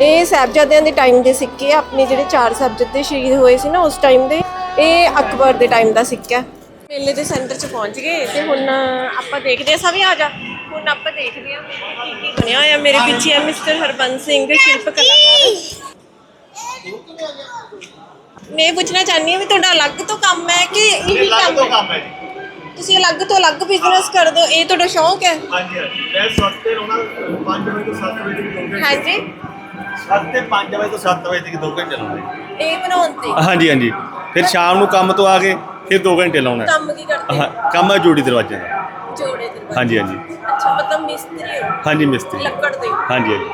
ਇਹ ਸਾਹਿਬਜ਼ਾਦਿਆਂ ਦੇ ਟਾਈਮ ਦੇ ਸਿੱਕੇ ਆ ਆਪਣੇ ਜਿਹੜੇ ਚਾਰ ਸਾਹਿਬਜ਼ਾਦੇ ਸ਼ਹੀਦ ਹੋਏ ਸੀ ਨਾ ਉਸ ਟਾਈਮ ਦੇ ਇਹ ਅਕਬਰ ਦੇ ਟਾਈਮ ਦਾ ਸਿੱਕਾ। ਹੈ। ਮੇਲੇ ਦੇ ਸੈਂਟਰ 'ਚ ਪਹੁੰਚ ਗਏ ਤੇ ਹੁਣ ਆਪਾਂ ਦੇਖਦੇ ਆ ਸਭ ਆ ਜਾ। ਹੁਣ ਆਪਾਂ ਦੇਖਦੇ ਆ ਕੀ ਕੀ ਬਣਿਆ ਹੋਇਆ। ਮੇਰੇ ਪਿੱਛੇ ਹੈ ਮਿਸਟਰ ਹਰਬੰਸ ਸਿੰਘ ਸ਼ਿਲਪ ਕਲਾਕਾਰ ਮੈਂ ਇਹ ਪੁੱਛਣਾ ਚਾਹੁੰਦੀ ਹਾਂ ਵੀ ਤੁਹਾਡਾ ਅਲੱਗ ਤੋਂ ਕੰਮ ਹੈ ਕਿ ਇਹੀ ਕੰਮ ਹੈ? ਕੰਮ ਹੈ ਜੀ। ਤੁਸੀਂ ਅਲੱਗ ਤੋਂ ਅਲੱਗ ਬਿਜ਼ਨਸ ਕਰਦੇ ਹੋ ਇਹ ਤੁਹਾਡਾ ਸ਼ੌਂਕ ਹੈ? ਹਾਂਜੀ ਹਾਂਜੀ। ਮੈਂ ਸਵਖਤੇ ਰੋਣਾ 5 ਵਜੇ ਤੋਂ 7 ਵਜੇ ਤੱਕ ਹਾਂਜੀ। 7 ਤੇ 5 ਵਜੇ ਤੋਂ 7 ਵਜੇ ਤੱਕ ਦੋ ਘੰਟੇ ਲਾਉਂਦੇ। ਇਹ ਬਣਾਉਣ ਤੇ? ਹਾਂਜੀ ਹਾਂਜੀ। ਫਿਰ ਸ਼ਾਮ ਨੂੰ ਕੰਮ ਤੋਂ ਆ ਕੇ ਫਿਰ 2 ਘੰਟੇ ਲਾਉਣਾ। ਹੈ। ਕੰਮ ਕੀ ਕਰਦੇ? ਹਾਂ, ਕੰਮ ਹੈ ਜੋੜੀ ਦਰਵਾਜ਼ੇ ਦਾ। ਜੋੜੇ ਦੇ ਹਾਂਜੀ ਹਾਂਜੀ। ਅੱਛਾ ਮਤਲਬ ਮਿਸਤਰੀ ਹੋ? ਹਾਂਜੀ ਮਿਸਤਰੀ। ਲੱਕੜ ਦੇ? ਹਾਂਜੀ ਹਾਂਜੀ।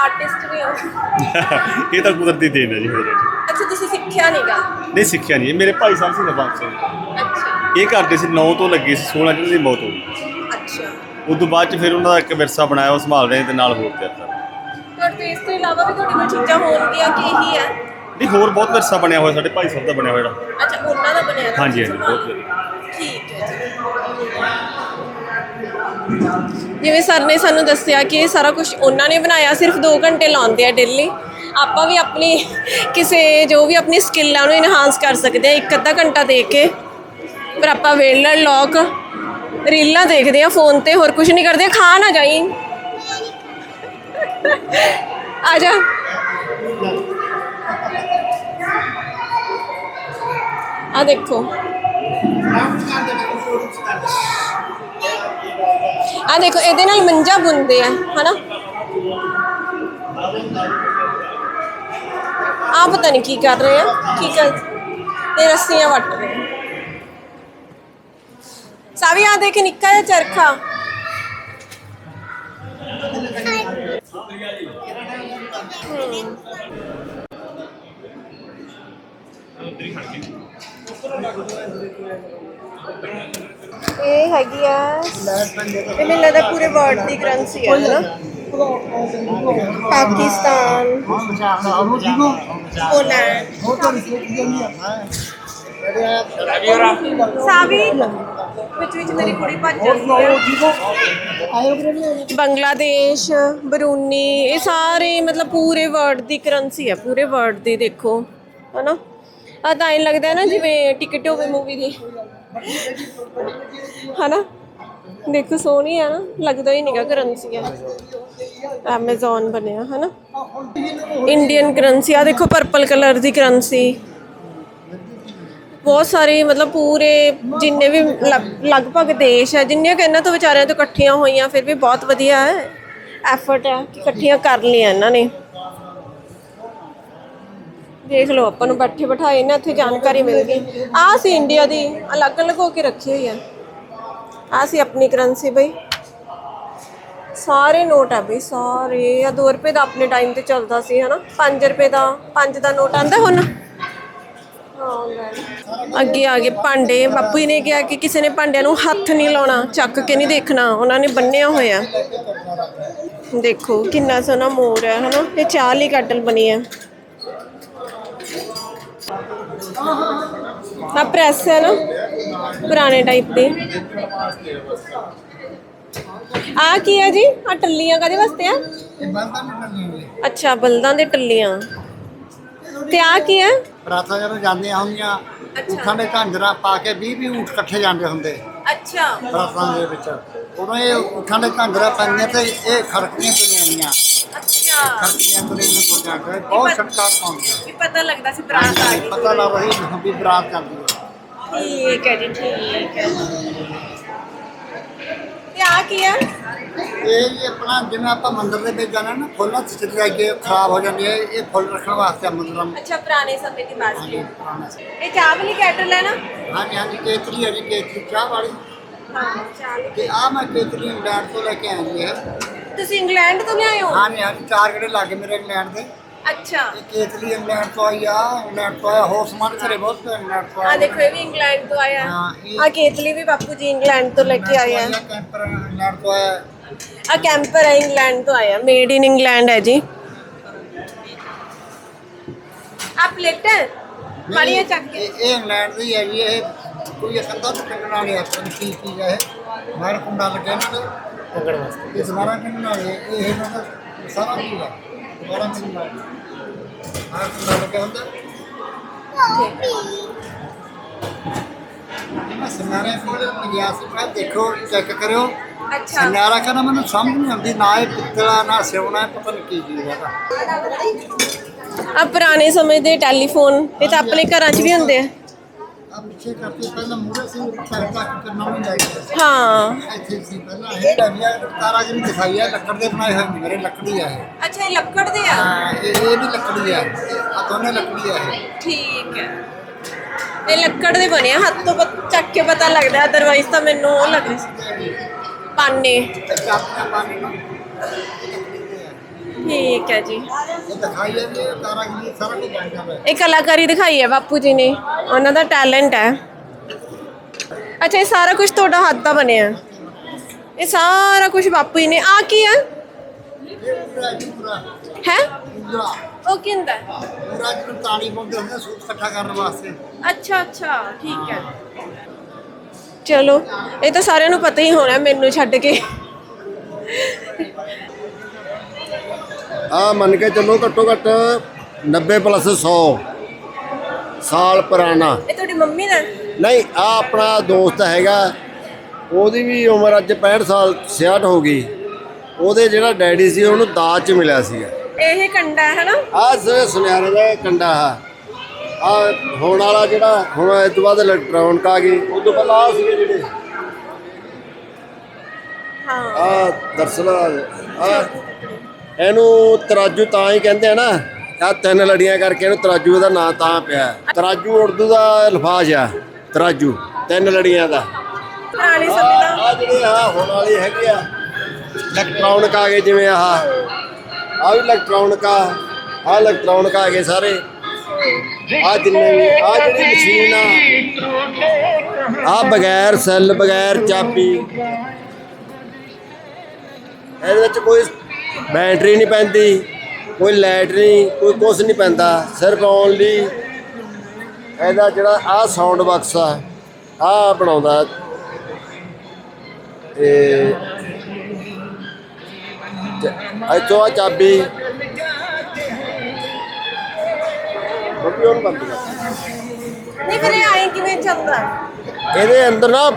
ਆਰਟਿਸਟ ਵੀ ਹੋ? ਇਹ ਤਾਂ ਕੁਦਰਤੀ ਦੇਣ ਹੈ ਜੀ ਮੇਰੇ ਅੱਛਾ ਤੁਸੀਂ ਸਿੱਖਿਆ ਨਹੀਂਗਾ ਨਹੀਂ ਸਿੱਖਿਆ ਨਹੀਂ ਇਹ ਮੇਰੇ ਭਾਈ ਸਾਹਿਬ ਸੀ ਨਵਾਬ ਸਿੰਘ ਅੱਛਾ। ਇਹ ਕਰਦੇ ਸੀ 9 ਤੋਂ ਲੱਗੇ ਸੀ 16 ਚ ਉਹਨਾਂ ਦੀ ਮੌਤ ਹੋ ਗਈ। ਅੱਛਾ। ਉਸ ਤੋਂ ਬਾਅਦ ਚ ਫਿਰ ਉਹਨਾਂ ਦਾ ਇੱਕ ਵਿਰਸਾ ਬਣਾਇਆ ਉਹ ਸੰਭਾਲ ਰਹੇ ਤੇ ਨਾਲ ਹੋਰ ਤਿਆਰ ਕਰ ਰਹੇ। ਤੁਹਾਡੇ ਤੇ ਇਸ ਤੋਂ ਇਲਾਵਾ ਵੀ ਤੁਹਾਡੇ ਕੋਲ ਚੀਜ਼ਾਂ ਹੋਣਗੀਆਂ ਕਿ ਇਹੀ ਹੈ? ਨਹੀਂ ਹੋਰ ਬਹੁਤ ਵਿਰਸਾ ਬਣਿਆ ਹੋਇਆ ਸਾਡੇ ਭਾਈ ਸਾਹਿਬ ਦਾ ਬਣਿਆ ਹੋਇਆ ਜਿਹੜਾ। ਅੱਛਾ ਉਹਨਾਂ ਦਾ ਬਣਿਆ ਹਾਂਜੀ, ਹਾਂਜੀ, ਬਹੁਤ ਸੰਭਾਲ। ਠੀਕ ਹੈ ਜੀ। ਜਿਵੇਂ ਸਰ ਨੇ ਸਾਨੂੰ ਦੱਸਿਆ ਕਿ ਇਹ ਸਾਰਾ ਕੁਝ ਉਹਨਾਂ ਨੇ ਬਣਾਇਆ ਸਿਰਫ 2 ਘੰਟੇ ਲਾਉਂਦੇ ਆ ਡੇਲੀ ਆਪਾਂ ਵੀ ਆਪਣੀ ਕਿਸੇ ਜੋ ਵੀ ਆਪਣੀ ਸਕਿੱਲ ਆ ਉਹਨੂੰ ਇਨਹਾਂਸ ਕਰ ਸਕਦੇ ਆ ਇੱਕ ਅੱਧਾ ਘੰਟਾ ਦੇ ਕੇ। ਪਰ ਆਪਾਂ ਵੇਲਰ ਲੌਕ ਰੀਲਾਂ ਦੇਖਦੇ ਆ ਫੋਨ ਤੇ ਹੋਰ ਕੁਝ ਨਹੀਂ ਕਰਦੇ ਖਾ ਨਾ ਜਾਈ। ਆ ਜਾ। ਆ ਦੇਖੋ। ਆ ਦੇਖੋ, ਇਹਦੇ ਨਾਲ ਮੰਜਾ ਬੁੰਦੇ ਆ, ਹਨਾ? ਆ ਪਤਾ ਨਹੀਂ ਕੀ ਕਰ ਰਹੇ ਆ, ਕੀ ਕਰ ਇਹ ਰੱਸੀਆਂ ਵੱਟ ਰਹੇ ਆ। ਸਾਵੀ ਆ ਦੇਖ, ਨਿੱਕਾ ਜਿਹਾ ਚਰਖਾ। ਇਹ ਹੈਗੀ ਆ ਇਹ ਮੈਨੂੰ ਲੱਗਦਾ ਪੂਰੇ ਵਰਲਡ ਦੀ ਕਰੰਸੀ ਹੈ ਨਾ ਪਾਕਿਸਤਾਨ। ਪੋਲੈਂਡ। ਸਾਵੀ। ਵਿੱਚ ਵਿੱਚ ਮੇਰੀ ਕੁੜੀ ਭੱਜ ਜਾਂਦੀ ਹੈ? ਬੰਗਲਾਦੇਸ਼ ਬਰੂਨੀ ਇਹ ਸਾਰੇ ਮਤਲਬ ਪੂਰੇ ਵਰਲਡ ਦੀ ਕਰੰਸੀ ਹੈ ਪੂਰੇ ਵਰਲਡ ਦੀ ਦੇਖੋ ਹਨਾ? ਆ ਤਾਂ ਐਂ ਲੱਗਦਾ ਹੈ ਨਾ ਜਿਵੇਂ ਟਿਕਟ ਹੋਵੇ ਮੂਵੀ ਦੀ। ਹਨਾ? ਦੇਖੋ ਸੋਹਣੀ ਆ ਨਾ ਲੱਗਦਾ ਹੀ ਨਹੀਂਗਾ ਕਰੰਸੀ ਆ। Amazon ਬਣਿਆ ਹਨਾ? ਇੰਡੀਅਨ ਕਰੰਸੀ ਆ ਦੇਖੋ ਪਰਪਲ ਕਲਰ ਦੀ ਕਰੰਸੀ ਬਹੁਤ ਸਾਰੇ ਮਤਲਬ ਪੂਰੇ ਜਿੰਨੇ ਵੀ ਲਗ- ਲਗਭਗ ਦੇਸ਼ ਹੈ, ਜਿੰਨੀਆਂ ਕਿ ਇਹਨਾਂ ਤੋਂ ਵਿਚਾਰਿਆਂ ਤੋਂ ਇਕੱਠੀਆਂ ਹੋਈਆਂ, ਫਿਰ ਵੀ ਬਹੁਤ ਵਧੀਆ ਹੈ। ਐਫਰਟ ਹੈ ਕਿ ਇਕੱਠੀਆਂ ਕਰ ਲਈਆਂ ਇਹਨਾਂ ਨੇ। ਦੇਖ ਲਓ, ਆਪਾਂ ਨੂੰ ਬੈਠੇ ਬਿਠਾਏ ਨਾ ਇੱਥੇ ਜਾਣਕਾਰੀ ਮਿਲ ਗਈ। ਆਹ ਸੀ ਇੰਡੀਆ ਦੀ, ਅਲੱਗ-ਅਲੱਗ ਹੋ ਕੇ ਰੱਖੀ ਹੋਈ ਹੈ। ਆਹ ਸੀ ਆਪਣੀ ਕਰੰਸੀ ਬਈ। ਸਾਰੇ ਨੋਟ ਆ ਬਈ, ਸਾਰੇ। ਆ 2 ਰੁਪਏ ਦਾ ਆਪਣੇ ਟਾਈਮ ਤੇ ਚੱਲਦਾ ਸੀ, ਹਨਾ? 5 ਰੁਪਏ ਦਾ 5 ਦਾ ਨੋਟ ਆਂਦਾ ਹੁਣ? ਅੱਗੇ ਆ ਗਏ ਭਾਂਡੇ। ਬਾਪੂ ਜੀ ਨੇ ਕਿਹਾ ਕਿ ਕਿਸੇ ਨੇ ਭਾਂਡਿਆਂ ਨੂੰ ਹੱਥ ਨਹੀਂ ਲਾਉਣਾ ਚੱਕ ਕੇ ਨਹੀਂ ਦੇਖਣਾ। ਉਹਨਾਂ ਨੇ ਬੰਨਿਆ ਹੋਇਆ। ਦੇਖੋ ਕਿੰਨਾ ਸੋਹਣਾ ਮੋਰ ਹੈ ਹਨਾ? ਇਹ ਚਾਹ ਲਈ ਕਟਲ ਬਣੀ ਹੈ। ਆ ਪ੍ਰੈਸ ਹੈ ਨਾ ਪੁਰਾਣੇ ਟਾਈਪ ਦੀ। ਆ ਕੀ ਹੈ ਜੀ? ਆ ਟੱਲੀਆਂ ਕਾਦੇ ਵਾਸਤੇ ਆ? ਅੱਛਾ ਬਲਦਾਂ ਦੇ ਟੱਲੀਆਂ। ਤੇ ਆ ਕੀ ਹੈ? ਬਰਾਤਾਂ ਜਦੋਂ ਜਾਂਦੀਆਂ ਹੁੰਦੀਆਂ। ਊਠਾਂ ਦੇ ਝਾਂਜਰਾਂ ਪਾ ਕੇ 20 20 ਊਠ ਇਕੱਠੇ ਜਾਂਦੇ ਹੁੰਦੇ। ਅੱਛਾ। ਬਰਾਤਾਂ ਦੇ ਵਿੱਚ। ਉਦੋਂ ਇਹ ਊਠਾਂ ਦੇ ਝਾਂਜਰਾਂ ਪੈਂਦੀਆਂ ਤੇ ਇਹ ਖੜਕੀਆਂ ਤੁਰੀਆਂ ਅੱਛਾ। ਖੜਕੀਆਂ ਤੁਰੀਆਂ ਨੂੰ ਤੁਰ ਜਾਂਦੇ ਬਹੁਤ ਛਟਕਾਰ ਪਾਉਂਦੇ ਕੀ ਪਤਾ ਲੱਗਦਾ ਸੀ ਬਰਾਤ ਆ ਗਈ। ਪਤਾ ਲੱਗ ਰਹੀ ਵੀ ਬਰਾਤ ਚੱਲਦੀ ਹੈ ਠੀਕ ਹੈ ਜੀ ਠੀਕ ਹੈ। ਤੇ ਆ ਕੀ ਹੈ? ਇਹ ਜੀ ਆਪਣਾ ਜਿਵੇਂ ਆਪਾਂ ਮੰਦਿਰ ਦੇ ਵਿੱਚ ਜਾਣਾ ਨਾ ਫੁੱਲਾਂ ਚ ਚਿੱਤ ਕੇ ਖਰਾਬ ਹੋ ਜਾਂਦੀ ਹੈ ਇਹ ਫੁੱਲ ਰੱਖਣ ਵਾਸਤੇ ਆ ਮੰਦਿਰਾਂ ਵਿੱਚ ਅੱਛਾ ਪੁਰਾਣੇ ਸਮੇਂ ਦੀ ਬਾਤ ਹਾਂਜੀ ਹੈ ਪੁਰਾਣਾ ਸੀ। ਇਹ ਚਾਹ ਵਾਲੀ ਕੈਟਲ ਹੈ ਨਾ? ਹਾਂਜੀ ਹਾਂਜੀ ਕੇਤਲੀ ਹੈ ਜੀ ਕੇਤਲੀ ਚਾਹ ਵਾਲੀ। ਹਾਂ ਚਾਹ ਤੇ ਆ ਮੈਂ ਕੇਤਲੀ ਇੰਗਲੈਂਡ ਤੋਂ ਲੈ ਕੇ ਆਈ ਹੈ ਤੁਸੀਂ ਇੰਗਲੈਂਡ ਤੋਂ ਲਿਆਏ ਹੋ? ਹਾਂਜੀ ਹਾਂਜੀ ਚਾਰ ਗੜੇ ਲੱਗੇ ਮੇਰੇ ਇੰਗਲੈਂਡ ਦੇ। ਅੱਛਾ। ਇਹ ਕੇਤਲੀ ਇੰਗਲੈਂਡ ਤੋਂ ਆਈ ਆ ਇੰਗਲੈਂਡ ਤੋਂ ਆਇਆ ਹੋਰ ਸਮਾਨ ਘਰੇ ਬਹੁਤ ਇੰਗਲੈਂਡ ਤੋਂ ਆ ਆਇਆ ਦੇਖੋ ਇਹ ਵੀ ਇੰਗਲੈਂਡ ਤੋਂ ਆਇਆ। ਆ ਕੇਤਲੀ ਵੀ ਬਾਪੂ ਜੀ ਇੰਗਲੈਂਡ ਤੋਂ ਲੈ ਕੇ ਆਏ ਆ। ਕੈਂਪਰ ਇੰਗਲੈਂਡ ਤੋਂ ਆਇਆ। ਆ ਕੈਂਪਰ ਹੈ ਇੰਗਲੈਂਡ ਤੋਂ ਆਇਆ ਮੇਡ ਇਨ ਇੰਗਲੈਂਡ ਹੈ ਜੀ ਆ ਪਲੇਟ ਮਾੜੀਆਂ ਚੱਕ ਕੇ ਇਹ ਇਹ ਇੰਗਲੈਂਡ ਦੀ ਹੈ ਜੀ ਇਹ ਕੋਈ ਅਸੰਦਾ ਤੋਂ ਟੰਗਣ ਵਾਲੀ ਹੈ ਪਤਾ ਨੀ ਕੀ ਚੀਜ਼ ਹੈ ਇਹ ਮਾਰ ਕੁੰਡਾ ਲੱਗਿਆ ਇਹਨਾਂ ਦੇ ਪਕੜ ਵਾਸਤੇ ਇਸ ਮਾਰਾ ਟੰਗਣ ਵਾਲੀ ਹੈ, ਇਹ ਇਹਨਾਂ ਦਾ ਸਾਰਾ ਚੀਜ਼ ਹੈ ਦੁਬਾਰਾ ਮੈਨੂੰ ਲਾਇਆ ਆਹ ਕਿੰਨਾ ਲੱਗਿਆ ਹੁੰਦਾ ਮੈਂ ਸਨਾਰੇ ਕੋਲ ਗਿਆ ਸੀ ਮੈਂ ਦੇਖੋ ਚੈੱਕ ਕਰਿਓ ਅੱਛਾ। ਸਨਾਰਾ ਕਹਿੰਦਾ ਮੈਨੂੰ ਸਮਝ ਨਹੀਂ ਆਉਂਦੀ ਨਾ ਇਹ ਪਿੱਤਲਾ ਨਾ ਸਿਉਣਾ ਪਤਾ ਨਹੀਂ ਕੀ ਚੀਜ਼ ਹੈਗਾ ਆ ਪੁਰਾਣੇ ਸਮੇਂ ਦੇ ਟੈਲੀਫੋਨ ਇਹ ਤਾਂ ਆਪਣੇ ਘਰਾਂ 'ਚ ਵੀ ਹੁੰਦੇ ਆ। ਆ ਪਿੱਛੇ ਕਰਕੇ ਪਹਿਲਾਂ ਮੂਰੇ ਸੀ ਪੈਰ ਤੱਕ ਕਰਨਾ ਨਹੀਂ ਚਾਹੀਦਾ ਹਾਂ। ਇੱਥੇ ਸੀ ਪਹਿਲਾਂ ਇਹ ਡੱਬੀਆਂ ਤਾਰਾ ਜਿਹੜੀ ਦਿਖਾਈ ਹੈ ਲੱਕੜ ਦੇ ਬਣਾਏ ਹੋਏ ਨੇ ਮੇਰੇ ਲੱਕੜੀ ਆ ਇਹ। ਅੱਛਾ ਇਹ ਲੱਕੜ ਦੇ ਆ? ਹਾਂ ਇਹ ਇਹ ਵੀ ਲੱਕੜੀ ਆ ਆ ਦੋਨੇ ਲੱਕੜੀ ਆ ਇਹ। ਠੀਕ ਹੈ। ਇਹ ਲੱਕੜ ਦੇ ਬਣੇ ਆ ਹੱਥ ਤੋਂ ਪਤ- ਚੱਕ ਕੇ ਪਤਾ ਲੱਗਦਾ ਅਦਰਵਾਈਜ਼ ਤਾਂ ਮੈਨੂੰ ਉਹ ਲੱਗਦਾ ਸੀ ਪਾਣੀ। ਠੀਕ ਹੈ ਜੀ। ਇਹ ਕਲਾਕਾਰੀ ਦਿਖਾਈ ਹੈ ਬਾਪੂ ਜੀ ਨੇ। ਉਹਨਾਂ ਦਾ ਟੈਲੈਂਟ ਹੈ। ਅੱਛਾ ਇਹ ਸਾਰਾ ਕੁਝ ਤੁਹਾਡਾ ਹੱਥ ਦਾ ਬਣਿਆ। ਇਹ ਸਾਰਾ ਕੁਝ ਬਾਪੂ ਜੀ ਨੇ। ਆ ਕੀ ਹੈ? ਹੈ? ਉਹ ਕੀ ਹੁੰਦਾ ਹੈ? ਪੂਰਾ ਜਿਹਨੂੰ ਤਾਣੀ ਪਾਉਂਦੇ ਹੁੰਦੇ ਸੂਤ ਇਕੱਠਾ ਕਰਨ ਵਾਸਤੇ। ਅੱਛਾ ਅੱਛਾ। ਠੀਕ ਹੈ। ਚਲੋ ਇਹ ਤਾਂ ਸਾਰਿਆਂ ਨੂੰ ਪਤਾ ਹੀ ਹੋਣਾ ਮੈਨੂੰ ਛੱਡ ਕੇ। ਆ ਮੰਨ ਕੇ ਚੱਲੋ ਘੱਟੋ ਘੱਟ 90 ਪਲੱਸ 100 ਸਾਲ ਪੁਰਾਣਾ। ਇਹ ਤੁਹਾਡੀ ਮੰਮੀ ਦਾ? ਨਹੀਂ ਆ ਆਪਣਾ ਦੋਸਤ ਹੈਗਾ ਉਹਦੀ ਵੀ ਉਮਰ ਅੱਜ 65 ਸਾਲ 66 ਹੋ ਗਈ। ਉਹਦੇ ਜਿਹੜਾ ਡੈਡੀ ਸੀ ਉਹਨੂੰ ਦਾਜ ਚ ਮਿਲਿਆ ਸੀਗਾ। ਇਹ ਕੰਡਾ ਹੈ ਨਾ ਆ ਸੁਨਿਆਰੇ ਦਾ ਕੰਡਾ ਆ। ਆ ਹੋਣ ਵਾਲਾ ਜਿਹੜਾ ਹੁਣ ਇਸ ਤੋਂ ਬਾਅਦ ਇਲੈਕਟ੍ਰੋਨਿਕ ਆ ਗਈ। ਉਸ ਤੋਂ ਪਹਿਲਾਂ ਆ ਸੀਗੇ ਜਿਹੜੇ। ਹਾਂ। ਆ ਦਰਸਲ ਆ ਇਹਨੂੰ ਤਰਾਜੂ ਤਾਂ ਹੀ ਕਹਿੰਦੇ ਆ ਨਾ ਆ ਤਿੰਨ ਲੜੀਆਂ ਕਰਕੇ ਇਹਨੂੰ ਤਰਾਜੂ ਦਾ ਨਾਂ ਤਾਂ ਪਿਆ। ਤਰਾਜੂ ਉਰਦੂ ਦਾ ਅਲਫਾਜ਼ ਆ ਤਰਾਜੂ ਤਿੰਨ ਲੜੀਆਂ ਦਾ। ਪੁਰਾਣੇ ਸਮੇਂ ਦਾ। ਆ ਜਿਹੜੇ ਆ ਹੁਣ ਵਾਲੀ ਹੈਗੇ ਆ ਇਲੈਕਟ੍ਰੋਨਿਕ ਆ ਗਏ ਜਿਵੇਂ ਆਹ। ਆ ਵੀ ਇਲੈਕਟ੍ਰੋਨਿਕ ਆ ਆ ਇਲੈਕਟ੍ਰੋਨਿਕ ਆ ਗਏ ਸਾਰੇ। ਆ ਜਿੰਨੇ ਵੀ ਆ ਜਿਹੜੀ ਮਸ਼ੀਨ ਆ। ਆ ਬਗੈਰ ਸੈੱਲ, ਬਗੈਰ ਚਾਬੀ। ਇਹਦੇ ਵਿੱਚ ਕੋਈ ਬੈਟਰੀ ਨਹੀਂ ਪੈਂਦੀ, ਕੋਈ ਲਾਈਟ ਨਹੀਂ, ਕੋਈ ਕੁਝ ਨਹੀਂ ਪੈਂਦਾ, ਸਿਰਫ ਓਨਲੀ ਇਹਦਾ ਜਿਹੜਾ ਆ ਸਾਊਂਡ ਬਾਕਸ ਆ ਆ ਬਣਾਉਂਦਾ। ਤੇ ਚ- ਇੱਥੋਂ ਚਾਬੀ। ਬੰਦ ਕਰ ਨਹੀਂ ਫਿਰ ਆਏ ਕਿਵੇਂ ਚੱਲਦਾ? ਇਹਦੇ ਅੰਦਰ ਨਾ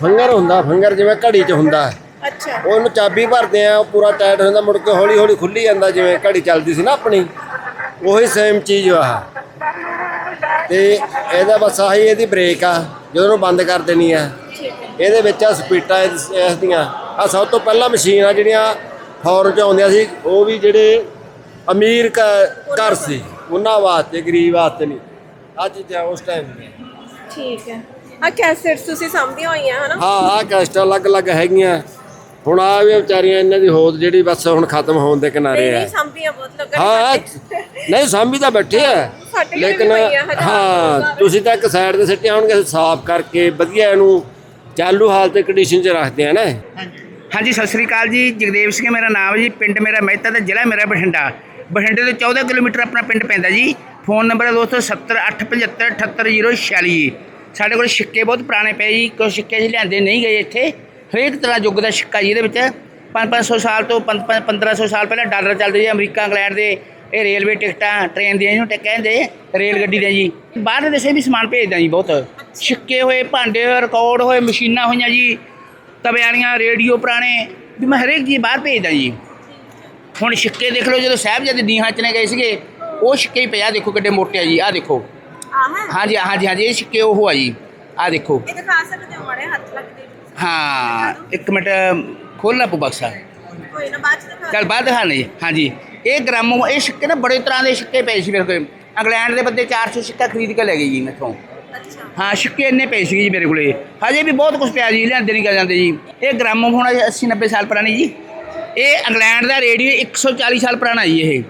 ਫੰਗਰ ਹੁੰਦਾ ਫੰਗਰ ਜਿਵੇਂ ਘੜੀ 'ਚ ਹੁੰਦਾ ਅੱਛਾ। ਉਹਨੂੰ ਚਾਬੀ ਭਰਦੇ ਆ ਉਹ ਪੂਰਾ ਟਾਈਟ ਹੋ ਜਾਂਦਾ ਮੁੜ ਕੇ ਹੌਲੀ ਹੌਲੀ ਖੁੱਲੀ ਜਾਂਦਾ ਜਿਵੇਂ ਘੜੀ ਚੱਲਦੀ ਸੀ ਨਾ ਆਪਣੀ। ਉਹੀ ਸੇਮ ਚੀਜ਼ ਆ। ਤੇ ਇਹਦਾ ਬਸ ਆਹੀ ਇਹਦੀ ਬ੍ਰੇਕ ਆ ਜਦੋਂ ਉਹਨੂੰ ਬੰਦ ਕਰ ਦੇਣੀ ਆ। ਇਹਦੇ ਵਿੱਚ ਆ ਸਪੀਟਾਂ ਇਸ ਦੀਆਂ। ਆ ਸਭ ਤੋਂ ਪਹਿਲਾਂ ਮਸ਼ੀਨ ਆ ਜਿਹੜੀਆਂ ਫੌਰਨ ਚ ਆਉਂਦੀਆਂ ਸੀ ਉਹ ਵੀ ਜਿਹੜੇ ਅਮੀਰ ਘਰ ਸੀ। ਉਹਨਾਂ ਵਾਸਤੇ ਗਰੀਬ ਵਾਸਤੇ ਨਹੀਂ। ਆ ਚੀਜ਼ਾਂ ਉਸ ਟਾਈਮ ਠੀਕ ਹੈ। ਆ ਕੈਸੇਟਸ ਤੁਸੀਂ ਸਾਂਭੀਆਂ ਹੋਈਆਂ ਹਨਾ? ਹਾਂ ਆ ਕੈਸਟਾਂ ਅਲੱਗ-ਅਲੱਗ ਹੈਗੀਆਂ। ਹੁਣ ਆ ਵੀ ਵਿਚਾਰੀਆਂ ਇਹਨਾਂ ਦੀ ਹੋਂਦ ਜਿਹੜੀ ਬਸ ਹੁਣ ਖਤਮ ਹੋਣ ਦੇ ਕਿਨਾਰੇ ਆ। ਨਹੀਂ ਸਾਂਭੀਆਂ ਬਹੁਤ ਲੋਕਾਂ ਹਾਂ ਨਹੀਂ ਸਾਂਭੀ ਤਾਂ ਬੈਠੇ ਆ। ਸਾਡੇ ਘਰੇ ਵੀ ਲੇਕਿਨ ਪਈਆਂ ਹਜ਼ਾਰ ਹਾਂ ਤੁਸੀਂ ਤਾਂ ਇੱਕ ਸਾਈਡ ਤੇ ਸਿੱਟੇ ਆਉਣਗੇ ਸਾਫ਼ ਕਰਕੇ ਵਧੀਆ ਇਹਨੂੰ ਚਾਲੂ ਹਾਲਤ ਤੇ ਕੰਡੀਸ਼ਨ 'ਚ ਰੱਖਦੇ ਆ ਨਾ। ਹਾਂਜੀ। ਸਤਿ ਸ੍ਰੀ ਅਕਾਲ ਜੀ। ਜਗਦੇਵ ਸਿੰਘ ਮੇਰਾ ਨਾਮ ਹੈ ਜੀ। ਪਿੰਡ ਮੇਰਾ ਮਹਿਤਾ ਤੇ ਜ਼ਿਲ੍ਹਾ ਮੇਰਾ ਬਠਿੰਡਾ। ਬਠਿੰਡੇ ਤੋਂ 14 ਕਿਲੋਮੀਟਰ ਆਪਣਾ ਪਿੰਡ ਪੈਂਦਾ ਜੀ। ਫੋਨ ਨੰਬਰ ਹੈ ਦੋਸਤੋ 7085578846 ਜੀ ਸਾਡੇ ਕੋਲ ਸਿੱਕੇ ਬਹੁਤ ਪੁਰਾਣੇ ਪਏ ਜੀ ਕੁਝ ਸਿੱਕੇ ਅਸੀਂ ਲਿਆਂਦੇ ਨਹੀਂ ਗਏ ਇੱਥੇ। ਹਰੇਕ ਤਰ੍ਹਾਂ ਯੁੱਗ ਦਾ ਸਿੱਕਾ ਜੀ ਇਹਦੇ ਵਿੱਚ। 5-500 ਸਾਲ ਤੋਂ 1500 ਸਾਲ ਪਹਿਲਾਂ ਡਾਲਰ ਚੱਲਦੇ ਜੀ ਅਮਰੀਕਾ, ਇੰਗਲੈਂਡ ਦੇ। ਇਹ ਰੇਲਵੇ ਟਿਕਟਾਂ, ਟ੍ਰੇਨ ਦੀਆਂ ਇਹਨੂੰ ਟਿਕ ਕਹਿੰਦੇ ਰੇਲ ਗੱਡੀ ਦੇ ਜੀ। ਬਾਹਰ ਦੇਸ਼ੇ ਵੀ ਸਮਾਨ ਭੇਜਦਾ ਜੀ ਬਹੁਤ। ਸਿੱਕੇ ਹੋਏ, ਭਾਂਡੇ ਹੋਏ ਰਿਕਾਰਡ ਹੋਏ, ਮਸ਼ੀਨਾਂ ਹੋਈਆਂ ਜੀ। ਤਵੇ ਰੇਡੀਓ ਪੁਰਾਣੇ, ਵੀ ਮੈਂ ਹਰੇਕ ਜੀ ਬਾਹਰ ਭੇਜਦਾ ਜੀ। ਹੁਣ ਸਿੱਕੇ ਦੇਖ ਲਓ ਜਦੋਂ ਸਾਹਿਬਜ਼ਾਦੇ ਦੀਆਂ ਚਨੇ ਗਏ ਸੀਗੇ ਉਹ ਸਿੱਕੇ ਹੀ ਪਿਆ ਦੇਖੋ ਕਿੱਡੇ ਮੋਟੇ ਆ ਜੀ ਆਹ ਦੇਖੋ। ਆ ਹੈ ਹਾਂਜੀ ਹਾਂਜੀ ਹਾਂਜੀ ਇਹ ਸਿੱਕੇ ਉਹ ਆ ਜੀ ਆਹ ਦੇਖੋ। ਇਹ ਦਿਖਾ ਸਕਦੇ ਹੋ ਮਾੜੇ ਹੱਥ ਲੱਗਦੇ ਹਾਂ ਇੱਕ ਮਿੰਟ ਖੋਲਣਾ ਪਊ ਬਕਸਾ ਕੋਈ ਨਾ ਬਾਅਦ ਚ ਦਿਖਾ ਚੱਲ ਬਾਅਦ ਦਿਖਾਣੇ ਜੀ ਹਾਂਜੀ। ਇਹ ਗ੍ਰਾਮੋ ਇਹ ਸਿੱਕੇ ਨਾ ਬੜੇ ਤਰ੍ਹਾਂ ਦੇ ਸਿੱਕੇ ਪਏ ਸੀ ਮੇਰੇ ਕੋਲ। ਇੰਗਲੈਂਡ ਦੇ ਬੰਦੇ 400 ਸਿੱਕਾ ਖਰੀਦ ਕੇ ਲੈ ਗਏ ਜੀ ਮੈਥੋਂ। ਅੱਛਾ। ਹਾਂ ਸਿੱਕੇ ਇੰਨੇ ਪਏ ਸੀ ਜੀ ਮੇਰੇ ਕੋਲੇ। ਹਜੇ ਵੀ ਬਹੁਤ ਕੁਝ ਪਿਆ ਜੀ ਲਿਆਂਦੇ ਨਹੀਂ ਗਾ ਜਾਂਦੇ ਜੀ। ਇਹ ਗ੍ਰਾਮੋ ਹੋਣਾ 80 90 ਸਾਲ ਪੁਰਾਣੀ ਜੀ। ਇਹ ਇੰਗਲੈਂਡ ਦਾ ਰੇਡੀਓ 140 ਸਾਲ ਪੁਰਾਣਾ ਜੀ ਇਹ।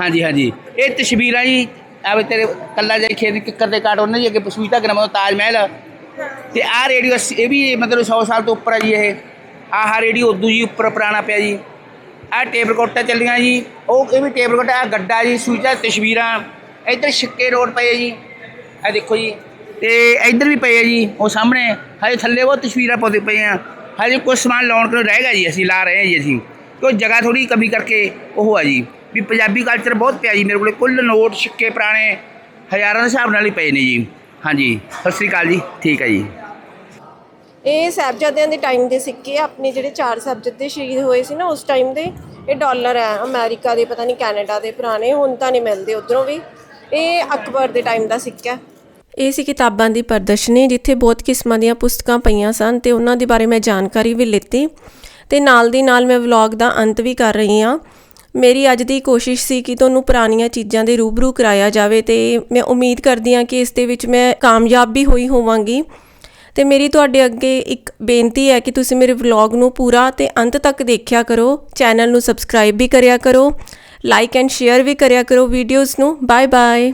ਹਾਂਜੀ ਹਾਂਜੀ। ਇਹ ਤਸਵੀਰਾਂ ਜੀ ਆਵੇ ਤੇਰੇ ਕੱਲਾ ਜਾਈ ਖੇਤ ਕਿੱਕਰ ਦੇ ਕਾਟ ਉਹਨਾਂ ਜੀ, ਅੱਗੇ ਪਸੂਈਤਾ ਗ੍ਰਾਮੋ ਤਾਜ ਮਹਿਲ। ਤੇ ਆਹ ਰੇਡੀਓ ਇਹ ਵੀ ਮਤਲਬ 100 ਸਾਲ ਤੋਂ ਉੱਪਰ ਆ ਜੀ ਇਹ। ਆਹ ਰੇਡੀਓ ਉਦੋਂ ਜੀ ਉੱਪਰ ਪੁਰਾਣਾ ਪਿਆ ਜੀ। ਆਹ ਟੇਪ ਰਿਕਾਰਡਾਂ ਚੱਲੀਆਂ ਜੀ। ਉਹ, ਇਹ ਵੀ ਟੇਪ ਰਿਕਾਰਡ ਆ ਗੱਡਾ ਜੀ ਸੂਈਤਾ ਤਸਵੀਰਾਂ। ਇੱਧਰ ਛਿੱਕੇ ਰੋਡ ਪਏ ਆ ਜੀ। ਇਹ ਦੇਖੋ ਜੀ। ਤੇ ਇੱਧਰ ਵੀ ਪਏ ਆ ਜੀ, ਉਹ ਸਾਹਮਣੇ। ਹਜੇ ਥੱਲੇ ਉਹ ਤਸਵੀਰਾਂ ਪਾਉਂਦੇ ਪਏ ਆ। ਹਜੇ ਕੁਝ ਸਮਾਨ ਲਾਉਣ ਕੋਲ ਰਹਿ ਗਿਆ ਜੀ, ਅਸੀਂ ਲਾ ਰਹੇ ਹਾਂ ਜੀ ਅਸੀਂ। ਕੋਈ ਜਗ੍ਹਾ ਥੋੜੀ ਕਮੀ ਕਰਕੇ ਉਹ ਆ ਜੀ। ਵੀ ਪੰਜਾਬੀ ਕਲਚਰ ਬਹੁਤ ਪਿਆ ਜੀ, ਮੇਰੇ ਕੋਲੇ ਕੁੱਲ ਨੋਟ ਸਿੱਕੇ ਪੁਰਾਣੇ ਹਜ਼ਾਰਾਂ ਦੇ ਹਿਸਾਬ ਨਾਲ ਹੀ ਪਏ ਨੇ ਜੀ। ਹਾਂਜੀ, ਸਤਿ ਸ੍ਰੀ ਅਕਾਲ ਜੀ, ਠੀਕ ਹੈ ਜੀ। ਇਹ ਸਾਹਿਬਜ਼ਾਦਿਆਂ ਦੇ ਟਾਈਮ ਦੇ ਸਿੱਕੇ ਆਪਣੇ ਜਿਹੜੇ ਚਾਰ ਸਾਹਿਬਜ਼ਾਦੇ ਸ਼ਹੀਦ ਹੋਏ ਸੀ ਨਾ ਉਸ ਟਾਈਮ ਦੇ, ਇਹ ਡਾਲਰ ਹੈ, ਅਮਰੀਕਾ ਦੇ, ਪਤਾ ਨਹੀਂ ਕੈਨੇਡਾ ਦੇ ਪੁਰਾਣੇ, ਹੁਣ ਤਾਂ ਨਹੀਂ ਮਿਲਦੇ ਉਧਰੋਂ ਵੀ। ਇਹ ਅਕਬਰ ਦੇ ਟਾਈਮ ਦਾ ਸਿੱਕਾ ਇਹ ਸੀ ਕਿਤਾਬਾਂ ਦੀ ਪ੍ਰਦਰਸ਼ਨੀ, ਜਿੱਥੇ ਬਹੁਤ ਕਿਸਮਾਂ ਦੀਆਂ ਪੁਸਤਕਾਂ ਪਈਆਂ ਸਨ ਤੇ ਉਹਨਾਂ ਦੇ ਬਾਰੇ ਮੈਂ ਜਾਣਕਾਰੀ ਵੀ ਲਿੱਤੀ। ਤੇ ਨਾਲ ਦੀ ਨਾਲ ਮੈਂ ਵਲੌਗ ਦਾ ਅੰਤ ਵੀ ਕਰ ਰਹੀ ਹਾਂ। ਮੇਰੀ ਅੱਜ ਦੀ ਕੋਸ਼ਿਸ਼ ਸੀ ਕਿ ਤੁਹਾਨੂੰ ਪੁਰਾਣੀਆਂ ਚੀਜ਼ਾਂ ਦੇ ਰੂਬਰੂ ਕਰਾਇਆ ਜਾਵੇ ਤੇ ਮੈਂ ਉਮੀਦ ਕਰਦੀ ਹਾਂ ਕਿ ਇਸ ਦੇ ਵਿੱਚ ਮੈਂ ਕਾਮਯਾਬ ਵੀ ਹੋਈ ਹੋਵਾਂਗੀ। ਤੇ ਮੇਰੀ ਤੁਹਾਡੇ ਅੱਗੇ ਇੱਕ ਬੇਨਤੀ ਹੈ ਕਿ ਤੁਸੀਂ ਮੇਰੇ ਵਲੌਗ ਨੂੰ ਪੂਰਾ ਤੇ ਅੰਤ ਤੱਕ ਦੇਖਿਆ ਕਰੋ, ਚੈਨਲ ਨੂੰ ਸਬਸਕ੍ਰਾਈਬ ਵੀ ਕਰਿਆ ਕਰੋ ਲਾਈਕ ਐਂਡ ਸ਼ੇਅਰ ਵੀ ਕਰਿਆ ਕਰੋ ਵੀਡੀਓਜ਼ ਨੂੰ। Bye bye